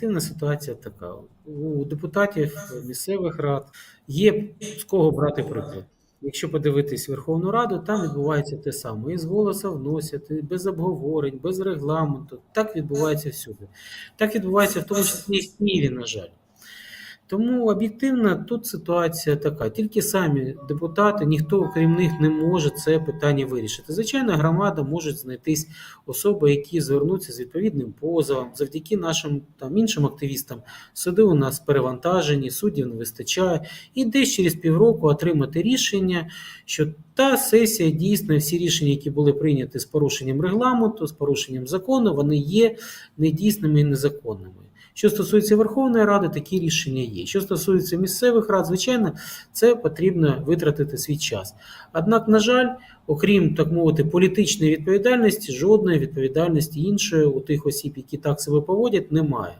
Дивна ситуація така. У депутатів місцевих рад є з кого брати приклад. Якщо подивитись Верховну Раду, там відбувається те саме. І з голоса вносять, і без обговорень, без регламенту. Так відбувається всюди. Так відбувається в тому числі і в Києві, на жаль. Тому об'єктивно тут ситуація така. Тільки самі депутати, ніхто окрім них не може це питання вирішити. Звичайно, громада може знайтись особи, які звернуться з відповідним позовом. Завдяки нашим там іншим активістам суди у нас перевантажені, суддів не вистачає, і десь через півроку отримати рішення, що та сесія дійсно всі рішення, які були прийняті з порушенням регламенту, з порушенням закону, вони є недійсними і незаконними. Що стосується Верховної Ради, такі рішення є. Що стосується місцевих рад, звичайно, це потрібно витратити свій час. Однак, на жаль, окрім так мовити, політичної відповідальності, жодної відповідальності іншої у тих осіб, які так себе поводять, немає.